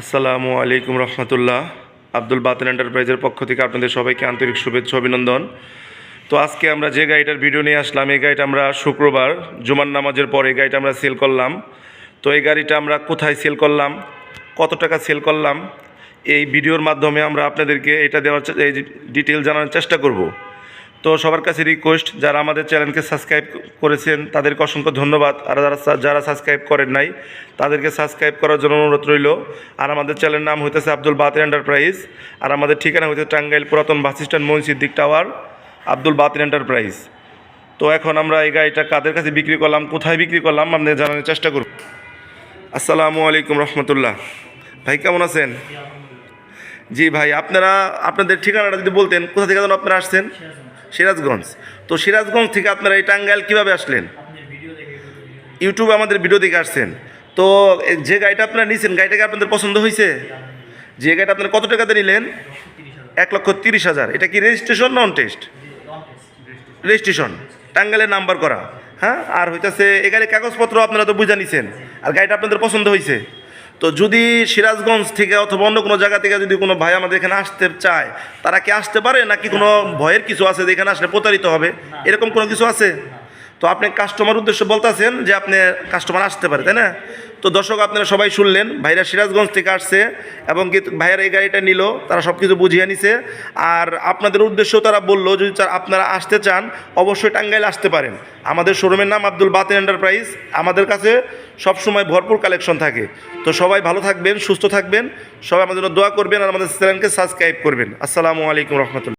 আসসালামু আলাইকুম রহমতুল্লাহ। আব্দুল বাতেন এন্টারপ্রাইজের পক্ষ থেকে আপনাদের সবাইকে আন্তরিক শুভেচ্ছা, অভিনন্দন। তো আজকে আমরা যে গাড়িটার ভিডিও নিয়ে আসলাম, এই গাড়িটা আমরা শুক্রবার, জুমার নামাজের পরে এই গাড়িটা আমরা সেল করলাম। তো এই গাড়িটা আমরা কোথায় সেল করলাম, কত টাকা সেল করলাম, এই ভিডিওর মাধ্যমে আমরা আপনাদেরকে এটা দেওয়ার এই ডিটেল জানানোর চেষ্টা করব। তো সবার কাছে রিকোয়েস্ট যারা আমাদের চ্যানেলকে সাবস্ক্রাইব করেছেন, তাদেরকে অসংখ্য ধন্যবাদ। আর যারা যারা সাবস্ক্রাইব করেন নাই, তাদেরকে সাবস্ক্রাইব করার জন্য অনুরোধ রইল। আর আমাদের চ্যানেলের নাম হইতেছে আব্দুল বাতির এন্টারপ্রাইজ আর আমাদের ঠিকানা হইতেছে টাঙ্গাইল পুরাতন বাস মইন সিদ্দিক টাওয়ার, আব্দুল বাতির এন্টারপ্রাইজ তো এখন আমরা এই গাড়িটা কাদের কাছে বিক্রি করলাম, কোথায় বিক্রি করলাম, আপনাদের জানানোর চেষ্টা করব। আসসালামু আলাইকুম রহমতুল্লাহ। ভাই, কেমন আছেন? জি ভাই, আপনারা, আপনাদের ঠিকানাটা যদি বলতেন, কোথা থেকে যেন আপনারা আসছেন? সিরাজগঞ্জ। তো সিরাজগঞ্জ থেকে আপনারা এই টাঙ্গাইল কীভাবে আসলেন? ইউটিউবে আমাদের ভিডিও দেখে আসছেন। তো যে গাড়িটা আপনারা নিয়েছেন গাড়িটাকে আপনাদের পছন্দ হয়েছে? যে গাড়িটা আপনারা কত টাকাতে নিলেন? এক লক্ষ তিরিশ হাজার। এটা কি রেজিস্ট্রেশন নন টেস্ট রেজিস্ট্রেশন টাঙ্গাইলের নাম্বার করা। হ্যাঁ? আর হইতেছে এই গাড়ির কাগজপত্র আপনারা তো বুঝে নিছেন। আর গাড়িটা আপনাদের পছন্দ হয়েছে তো যদি সিরাজগঞ্জ থেকে অথবা অন্য কোনো জায়গা থেকে যদি কোনো ভাই আমাদের এখানে আসতে চায় তারা কি আসতে পারে? নাকি কোনো ভয়ের কিছু আছে যে এখানে আসলে প্রতারিত হবে? এরকম কোনো কিছু আছে? তো আপনি কাস্টমার উদ্দেশ্য বলতেছেন যে আপনি কাস্টমার আসতে পারে, তাই না? তো দর্শক, আপনারা সবাই শুনলেন, ভাইরা সিরাজগঞ্জ থেকে আসছে এবং কি ভাইয়ারা এই গাড়িটা নিল, তারা সব কিছু বুঝিয়ে নিছে। আর আপনাদের উদ্দেশ্য তারা বলল, যদি আপনারা আসতে চান, অবশ্যই টাঙ্গাইল আসতে পারেন। আমাদের শোরুমের নাম আব্দুল বাতেন এন্টারপ্রাইজ। আমাদের কাছে সবসময় ভরপুর কালেকশন থাকে। তো সবাই ভালো থাকবেন, সুস্থ থাকবেন। সবাই আমাদের জন্য দোয়া করবেন আর আমাদের চ্যানেলকে সাবস্ক্রাইব করবেন। আসসালামু আলাইকুম রহমতুল্লাহ।